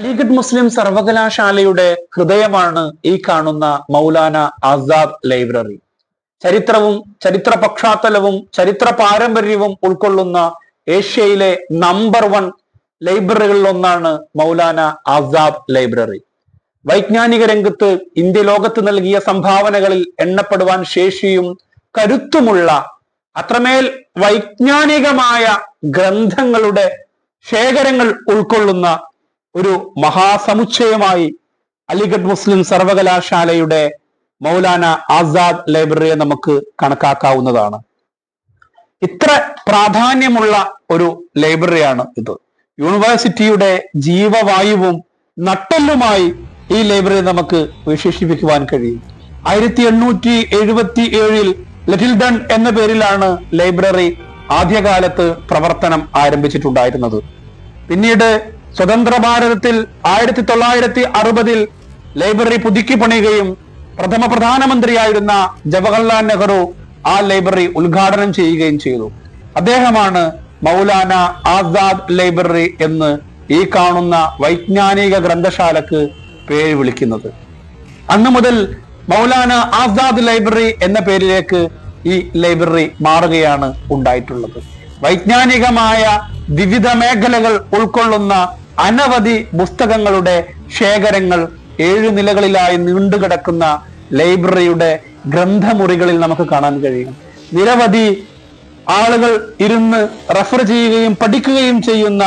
അലിഗഡ് മുസ്ലിം സർവകലാശാലയുടെ ഹൃദയമാണ് ഈ കാണുന്ന മൗലാന ആസാദ് ലൈബ്രറി. ചരിത്രവും ചരിത്ര പശ്ചാത്തലവും ചരിത്ര പാരമ്പര്യവും ഉൾക്കൊള്ളുന്ന ഏഷ്യയിലെ നമ്പർ വൺ ലൈബ്രറികളിൽ ഒന്നാണ് മൗലാന ആസാദ് ലൈബ്രറി. വൈജ്ഞാനിക രംഗത്ത് ഇന്ത്യ ലോകത്ത് നൽകിയ സംഭാവനകളിൽ എണ്ണപ്പെടുവാൻ ശേഷിയും കരുത്തുമുള്ള അത്രമേൽ വൈജ്ഞാനികമായ ഗ്രന്ഥങ്ങളുടെ ശേഖരങ്ങൾ ഉൾക്കൊള്ളുന്ന ഒരു മഹാസമുച്ചയമായി അലിഗഡ് മുസ്ലിം സർവകലാശാലയുടെ മൗലാന ആസാദ് ലൈബ്രറിയെ നമുക്ക് കണക്കാക്കാവുന്നതാണ്. ഇത്ര പ്രാധാന്യമുള്ള ഒരു ലൈബ്രറിയാണ് ഇത്. യൂണിവേഴ്സിറ്റിയുടെ ജീവവായുവും നട്ടെല്ലുമായി ഈ ലൈബ്രറി നമുക്ക് വിശേഷിപ്പിക്കുവാൻ കഴിയും. ആയിരത്തി എണ്ണൂറ്റി എഴുപത്തി ഏഴിൽ ലിറ്റിൽ ഡൺ എന്ന പേരിലാണ് ലൈബ്രറി ആദ്യകാലത്ത് പ്രവർത്തനം ആരംഭിച്ചിട്ടുണ്ടായിരുന്നത്. പിന്നീട് സ്വതന്ത്ര ഭാരതത്തിൽ ആയിരത്തി തൊള്ളായിരത്തി അറുപതിൽ ലൈബ്രറി പുതുക്കി പണിയുകയും പ്രഥമ പ്രധാനമന്ത്രിയായിരുന്ന ജവഹർലാൽ നെഹ്റു ആ ലൈബ്രറി ഉദ്ഘാടനം ചെയ്യുകയും ചെയ്തു. അദ്ദേഹമാണ് മൗലാന ആസാദ് ലൈബ്രറി എന്ന് ഈ കാണുന്ന വൈജ്ഞാനിക ഗ്രന്ഥശാലക്ക് പേര് വിളിക്കുന്നത്. അന്ന് മുതൽ മൗലാന ആസാദ് ലൈബ്രറി എന്ന പേരിലേക്ക് ഈ ലൈബ്രറി മാറുകയാണ് ഉണ്ടായിട്ടുള്ളത്. വൈജ്ഞാനികമായ വിവിധ മേഖലകൾ ഉൾക്കൊള്ളുന്ന അനവധി പുസ്തകങ്ങളുടെ ശേഖരങ്ങൾ ഏഴു നിലകളിലായി നീണ്ടുകിടക്കുന്ന ലൈബ്രറിയുടെ ഗ്രന്ഥമുറികളിൽ നമുക്ക് കാണാൻ കഴിയും. നിരവധി ആളുകൾ ഇരുന്ന് റെഫർ ചെയ്യുകയും പഠിക്കുകയും ചെയ്യുന്ന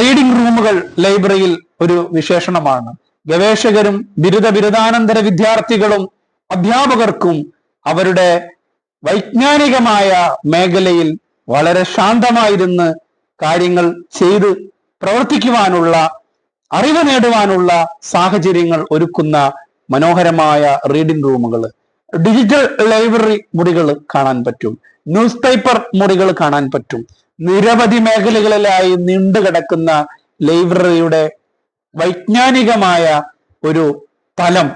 റീഡിംഗ് റൂമുകൾ ലൈബ്രറിയിൽ ഒരു വിശേഷണമാണ്. ഗവേഷകരും ബിരുദ ബിരുദാനന്തര വിദ്യാർത്ഥികളും അധ്യാപകർക്കും അവരുടെ വൈജ്ഞാനികമായ മേഖലയിൽ വളരെ ശാന്തമായിരുന്ന് കാര്യങ്ങൾ ചെയ്ത് പ്രവർത്തിക്കുവാനുള്ള അറിവ് നേടുവാനുള്ള സാഹചര്യങ്ങൾ ഒരുക്കുന്ന മനോഹരമായ റീഡിംഗ് റൂമുകൾ ഡിജിറ്റൽ ലൈബ്രറി മുറികൾ കാണാൻ പറ്റും. ന്യൂസ് പേപ്പർ മുറികൾ കാണാൻ പറ്റും. നിരവധി മേഖലകളിലായി നീണ്ടുകിടക്കുന്ന ലൈബ്രറിയുടെ വൈജ്ഞാനികമായ ഒരു തലം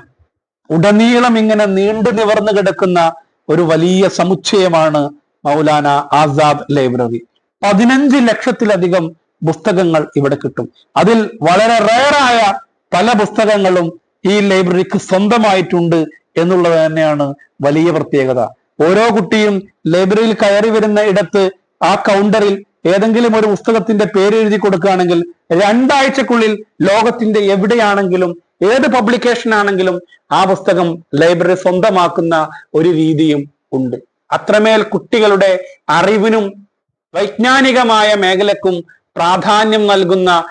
ഉടനീളം ഇങ്ങനെ നീണ്ടു നിവർന്നു കിടക്കുന്ന ഒരു വലിയ സമുച്ചയമാണ് മൗലാന ആസാദ് ലൈബ്രറി പതിനഞ്ച് ലക്ഷത്തിലധികം പുസ്തകങ്ങൾ ഇവിടെ കിട്ടും. അതിൽ വളരെ റയറായ പല പുസ്തകങ്ങളും ഈ ലൈബ്രറിക്ക് സ്വന്തമായിട്ടുണ്ട് എന്നുള്ളത് തന്നെയാണ് വലിയ പ്രത്യേകത. ഓരോ കുട്ടിയും ലൈബ്രറിയിൽ കയറി വരുന്ന ഇടത്ത് ആ കൗണ്ടറിൽ ഏതെങ്കിലും ഒരു പുസ്തകത്തിന്റെ പേര് എഴുതി കൊടുക്കുകയാണെങ്കിൽ രണ്ടാഴ്ചക്കുള്ളിൽ ലോകത്തിന്റെ എവിടെയാണെങ്കിലും ഏത് പബ്ലിക്കേഷൻ ആണെങ്കിലും ആ പുസ്തകം ലൈബ്രറി സ്വന്തമാക്കുന്ന ഒരു രീതിയും ഉണ്ട്. അത്രമേൽ കുട്ടികളുടെ അറിവിനും വൈജ്ഞാനികമായ മേഖലക്കും പ്രാധാന്യം നൽകുന്ന